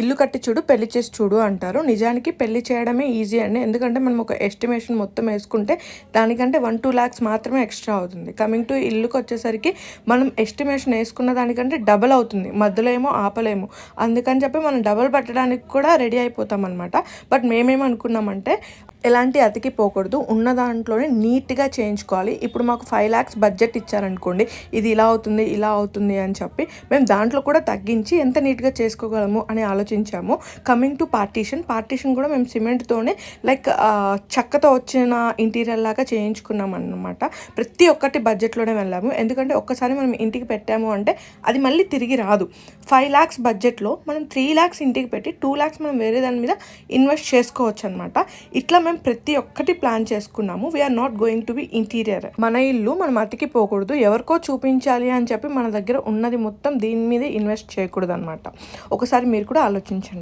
ఇల్లు కట్టి చూడు పెళ్ళి చేసి చూడు అంటారు. నిజానికి పెళ్ళి చేయడమే ఈజీ అండి. ఎందుకంటే మనం ఒక ఎస్టిమేషన్ మొత్తం వేసుకుంటే దానికంటే వన్ టూ ల్యాక్స్ మాత్రమే ఎక్స్ట్రా అవుతుంది. కమింగ్ టు ఇల్లుకి వచ్చేసరికి మనం ఎస్టిమేషన్ వేసుకున్న దానికంటే డబల్ అవుతుంది. మధ్యలో ఏమో ఆపలేము. అందుకని చెప్పి మనం డబల్ పట్టడానికి కూడా రెడీ అయిపోతాం అనమాట బట్ మేమేమనుకున్నామంటే ఎలాంటి అతికి పోకూడదు. ఉన్న దాంట్లోనే నీట్గా చేయించుకోవాలి. ఇప్పుడు మాకు ఫైవ్ ల్యాక్స్ బడ్జెట్ ఇచ్చారనుకోండి ఇది ఇలా అవుతుంది ఇలా అవుతుంది అని చెప్పి మేము దాంట్లో కూడా తగ్గించి ఎంత నీట్గా చేసుకోగలము అని ఆలోచించాము. కమింగ్ టు పార్టీషన్ పార్టీషన్ కూడా మేము సిమెంట్తోనే లైక్ చెక్కతో వచ్చిన ఇంటీరియర్ లాగా చేయించుకున్నాం అన్నమాట. ప్రతి ఒక్కటి బడ్జెట్లోనే వెళ్ళాము. ఎందుకంటే ఒక్కసారి మనం ఇంటికి పెట్టాము అంటే అది మళ్ళీ తిరిగి రాదు. ఫైవ్ ల్యాక్స్ బడ్జెట్లో మనం త్రీ ల్యాక్స్ ఇంటికి పెట్టి టూ ల్యాక్స్ మనం వేరే దాని మీద ఇన్వెస్ట్ చేసుకోవచ్చు అనమాట ఇట్లా మేము ప్రతి ఒక్కటి ప్లాన్ చేసుకున్నాము. We're not going to be interior మన ఇల్లు మనం అతికి పోకూడదు. ఎవరికో చూపించాలి అని చెప్పి మన దగ్గర ఉన్నది మొత్తం దీని మీద ఇన్వెస్ట్ చేయకూడదు అనమాట ఒకసారి మీరు కూడా ఆలోచించండి